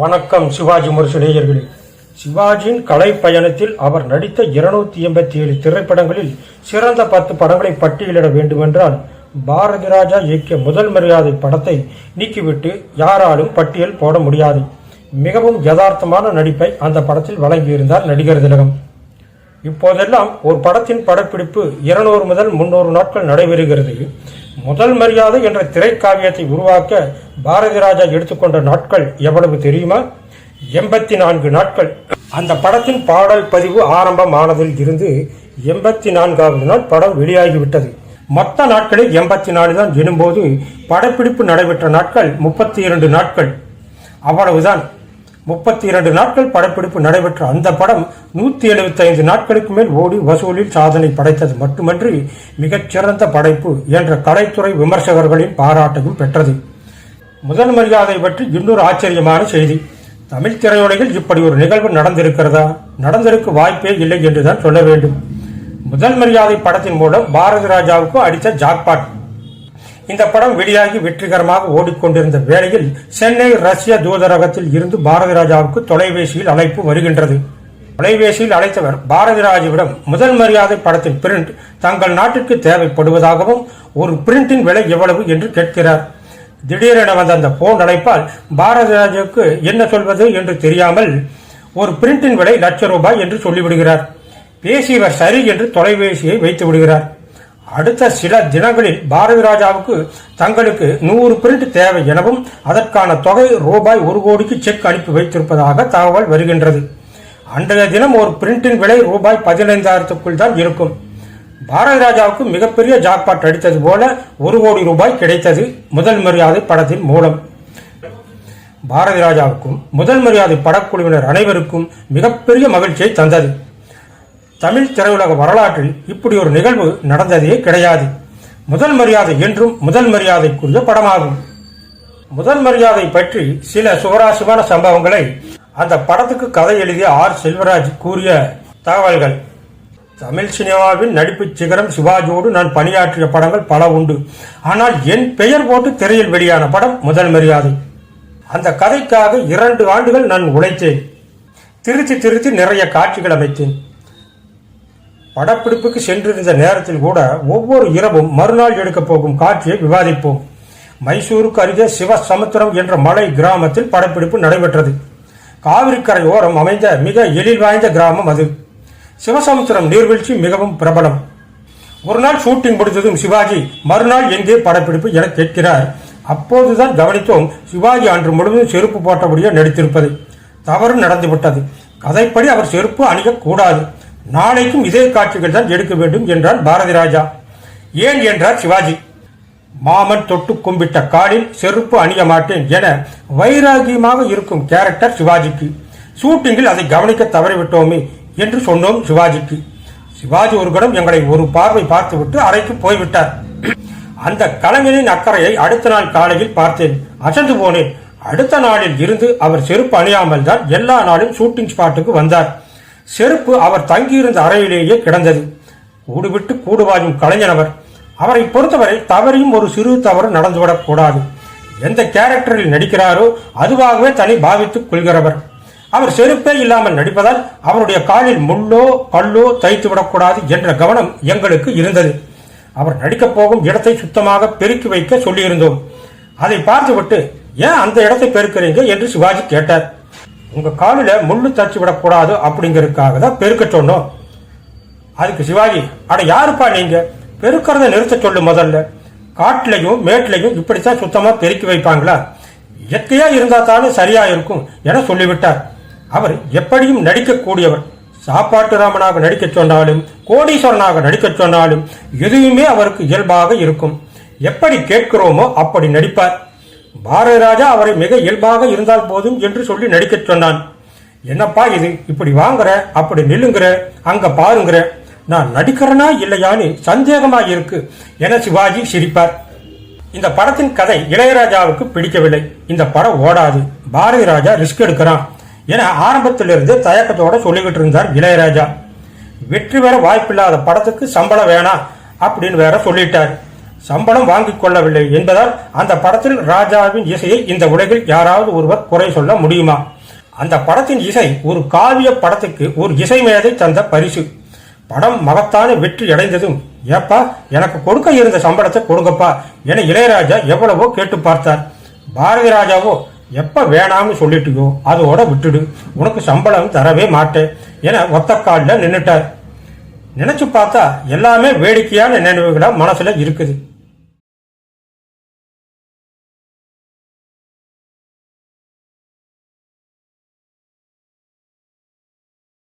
வணக்கம் சிவாஜி முரசு நேயர்களே. சிவாஜியின் கலை பயணத்தில் அவர் நடித்த இருநூத்தி எண்பத்தி ஏழு திரைப்படங்களில் சிறந்த பத்து படங்களை பட்டியலிட வேண்டுமென்றால் பாரதி ராஜா இயக்கிய முதல் மரியாதை படத்தை நீக்கிவிட்டு யாராலும் பட்டியல் போட முடியாது. மிகவும் யதார்த்தமான நடிப்பை அந்த படத்தில் வழங்கியிருந்தார் நடிகர் திலகம். இப்போதெல்லாம் ஒரு படத்தின் படப்பிடிப்பு இருநூறு முதல் முன்னூறு நாட்கள் நடைபெறுகிறது. முதல் மரியாதை என்ற திரைக்காவியத்தை உருவாக்க பாரதி ராஜா எடுத்துக்கொண்ட நாட்கள் எவ்வளவு தெரியுமா? எண்பத்தி நான்கு நாட்கள். அந்த படத்தின் பாடல் பதிவு ஆரம்பமானதில் இருந்து எண்பத்தி நான்காவது நாள் படம் வெளியாகிவிட்டது. மொத்த நாட்களில் எண்பத்தி நாலு தான் எனும்போது படப்பிடிப்பு நடைபெற்ற நாட்கள் முப்பத்தி இரண்டு நாட்கள். அவ்வளவுதான். முப்பத்தி இரண்டு நாட்கள் படப்பிடிப்பு நடைபெற்ற அந்த படம் நூத்தி எழுபத்தி ஐந்து நாட்களுக்கு மேல் ஓடி வசூலில் சாதனை படைத்தது. மட்டுமன்றி மிகச்சிறந்த படைப்பு என்ற கலைத்துறை விமர்சகர்களின் பாராட்டையும் பெற்றது. முதல் மரியாதை பற்றி இன்னொரு ஆச்சரியமான செய்தி. தமிழ் திரையுலகில் இப்படி ஒரு நிகழ்வு நடந்திருக்கிறதா? நடந்திருக்க வாய்ப்பே இல்லை என்றுதான் சொல்ல வேண்டும். முதல் மரியாதை படத்தின் மூலம் பாரதி ராஜாவுக்கும் அடித்த ஜாக்பாட். இந்த படம் வெளியாகி வெற்றிகரமாக ஓடிக்கொண்டிருந்த வேளையில் சென்னை ரஷ்ய தூதரகத்தில் இருந்து பாரதி ராஜாவுக்கு தொலைபேசியில் அழைப்பு வருகின்றது. தொலைபேசியில் அழைத்தவர் பாரதிராஜுவிடம் முதல் மரியாதை படத்தின் பிரிண்ட் தங்கள் நாட்டிற்கு தேவைப்படுவதாகவும் ஒரு பிரிண்டின் விலை எவ்வளவு என்று கேட்கிறார். திடீரென வந்த அந்த போன் அழைப்பால் பாரதி ராஜாவுக்கு என்ன சொல்வது என்று தெரியாமல் ஒரு பிரிண்டின் விலை லட்ச ரூபாய் என்று சொல்லிவிடுகிறார். பேசியவர் சரி என்று தொலைபேசியை வைத்து விடுகிறார் அடுத்த சில தினங்களில் பாரதி ராஜாவுக்கு தங்களுக்கு நூறு பிரிண்ட் தேவை எனவும் அதற்கான தொகை ரூபாய் ஒரு கோடிக்கு செக் அனுப்பி வைத்திருப்பதாக தகவல் வருகின்றது. அன்றைய தினம் ஒரு பிரிண்டின் விலை ரூபாய் பதினைந்தாயிரத்துக்குள் தான் இருக்கும். பாரதி ராஜாவுக்கு மிகப்பெரிய ஜாக்பாட் அடித்தது போல ஒரு கோடி ரூபாய் கிடைத்தது முதல் மரியாதை படத்தின் மூலம். பாரதி ராஜாவுக்கும் முதல் மரியாதை படக்குழுவினர் அனைவருக்கும் மிகப்பெரிய மகிழ்ச்சியை தந்தது. தமிழ் திரையுலக வரலாற்றில் இப்படி ஒரு நிகழ்வு நடந்ததே கிடையாது. முதல் மரியாதை என்றும் முதல் மரியாதைக்குரிய படமாகும். முதல் மரியாதை பற்றி சில சுவராசியமான சம்பவங்களை அந்த படத்துக்கு கதை எழுதிய ஆர் செல்வராஜ் கூறிய தகவல்கள். தமிழ் சினிமாவின் நடிப்பு சிகரம் சிவாஜியோடு நான் பணியாற்றிய படங்கள் பல உண்டு. ஆனால் என் பெயர் போட்டு திரையில் வெளியான படம் முதல் மரியாதை. அந்த கதைக்காக இரண்டு ஆண்டுகள் நான் உழைத்தேன். திருத்தி திருத்தி நிறைய காட்சிகள் அமைத்தேன். படப்பிடிப்புக்கு சென்றிருந்த நேரத்தில் கூட ஒவ்வொரு இரவும் மறுநாள் எடுக்கப் போகும் காட்சியை விவாதிப்போம். மைசூருக்கு அருகே சிவசமுத்திரம் என்ற மலை கிராமத்தில் படப்பிடிப்பு நடைபெற்றது. காவிரிக்கரை ஓரம் அமைந்த மிக எழில் வாய்ந்த கிராமம் அது. சிவசமுத்திரம் நீர்வீழ்ச்சி மிகவும் பிரபலம். ஒரு நாள் ஷூட்டிங் முடிந்ததும் சிவாஜி மறுநாள் எங்கே படப்பிடிப்பு? என கேட்கிறார். அப்போதுதான் கவனித்தோம் சிவாஜி அன்று முழுவதும் செருப்பு போட்டபடியே நடித்திருப்பது. தவறு நடந்துவிட்டது. கதைப்படி அவர் செருப்பு அணியக்கூடாது நாளைக்கும் இதே காட்சிகள் தான் எடுக்க வேண்டும் என்றார் பாரதி ராஜா. ஏன் என்றார் சிவாஜி. மாமன் தொட்டு கும்பிட்ட காலில் செருப்பு அணிய மாட்டேன் என வைராகியமாக இருக்கும் கேரக்டர் சிவாஜிக்கு. ஷூட்டிங்கில் அதை கவனிக்க தவறிவிட்டோமே என்று சொன்னோம் சிவாஜிக்கு. சிவாஜி ஒரு கடம் எங்களை ஒரு பார்வை பார்த்துவிட்டு அறைக்கு போய்விட்டார். அந்த கலைஞனின் அக்கறையை அடுத்த நாள் காலையில் பார்த்தேன். அசந்து போனேன். அடுத்த நாளில் இருந்து அவர் செருப்பு அணியாமல் தான் எல்லா நாளும் ஷூட்டிங் ஸ்பாட்டுக்கு வந்தார். செருப்பு அவர் தங்கியிருந்த அறையிலேயே கிடந்தது. கூடுவிட்டு கூடுவாயும் கலைஞனவர். அவரை பொறுத்தவரை தவறியும் ஒரு சிறு தவறு நடந்துவிடக் கூடாது. எந்த கேரக்டரில் நடிக்கிறாரோ அதுவாகவே தன்னை பாவித்துக் கொள்கிறவர். அவர் செருப்பே இல்லாமல் நடிப்பதால் அவருடைய காலில் முள்ளோ கல்லோ தைத்து விடக்கூடாது என்ற கவனம் எங்களுக்கு இருந்தது. அவர் நடிக்கப் போகும் இடத்தை சுத்தமாக பெருக்கி வைக்க சொல்லியிருந்தோம். அதை பார்த்துவிட்டு ஏன் அந்த இடத்தை பெருக்கிறீங்க? என்று சிவாஜி கேட்டார். உங்க காலில முள்ளு தச்சு விடக்கூடாது அப்படிங்கறதுக்காக தான் பெருக்க சொன்னோம். அதுக்கு சிவாஜி அட யாருப்பா நீங்க? பெருக்கிறத நிறுத்த சொல்லு முதல்ல. காட்டிலையும் மேட்டிலையும் இப்படித்தான் சுத்தமா பெருக்கி வைப்பாங்களா? இயற்கையா இருந்தா தானே சரியா இருக்கும் என சொல்லிவிட்டார். அவர் எப்படியும் நடிக்கக்கூடியவர். சாப்பாட்டு ராமனாக நடிக்க சொன்னாலும் கோடீஸ்வரனாக நடிக்க சொன்னாலும் எதுவுமே அவருக்கு இயல்பாக இருக்கும். எப்படி கேட்கிறோமோ அப்படி நடிப்பார். பாரதி ராஜா அவரை மிக இயல்பாக இருந்தால் போதும் என்று சொல்லி நடிக்கச் சொன்னான். என்னப்பா இது? இப்படி வாங்குற அப்படி நில்லுங்கிற அங்க பாருங்கிற. நான் நடிக்கிறனா இல்லையான்னு சந்தேகமா இருக்கு என சிவாஜி சிரிப்பார். இந்த படத்தின் கதை இளையராஜாவுக்கு பிடிக்கவில்லை. இந்த படம் ஓடாது. பாரதி ராஜா ரிஸ்க் எடுக்கிறான் என ஆரம்பத்திலிருந்து தயக்கத்தோட சொல்லிக்கிட்டு இருந்தார் இளையராஜா. வெற்றி பெற வாய்ப்பில்லாத படத்துக்கு சம்பளம் வேணாம் அப்படின்னு வேற சொல்லிட்டார். சம்பளம் வாங்கிக் கொள்ளவில்லை என்பதால் அந்த படத்தில் ராஜாவின் இசையை இந்த உலகில் யாராவது ஒருவர் குறை சொல்ல முடியுமா? அந்த படத்தின் இசை ஒரு காவிய படத்துக்கு ஒரு இசை மேதை தந்த பரிசு. படம் மகத்தான வெற்றி அடைந்ததும் ஏப்பா எனக்கு கொடுக்க இருந்த சம்பளத்தை கொடுங்கப்பா என இளையராஜா எவ்வளவோ கேட்டு பார்த்தார். பாரதி ராஜாவோ எப்ப வேணாம்னு சொல்லிட்டியோ அதோட விட்டுடு. உனக்கு சம்பளம் தரவே மாட்டேன் என ஒத்த காலில் நினைச்சு பார்த்தா எல்லாமே வேடிக்கையான நினைவுகளா மனசுல இருக்குது.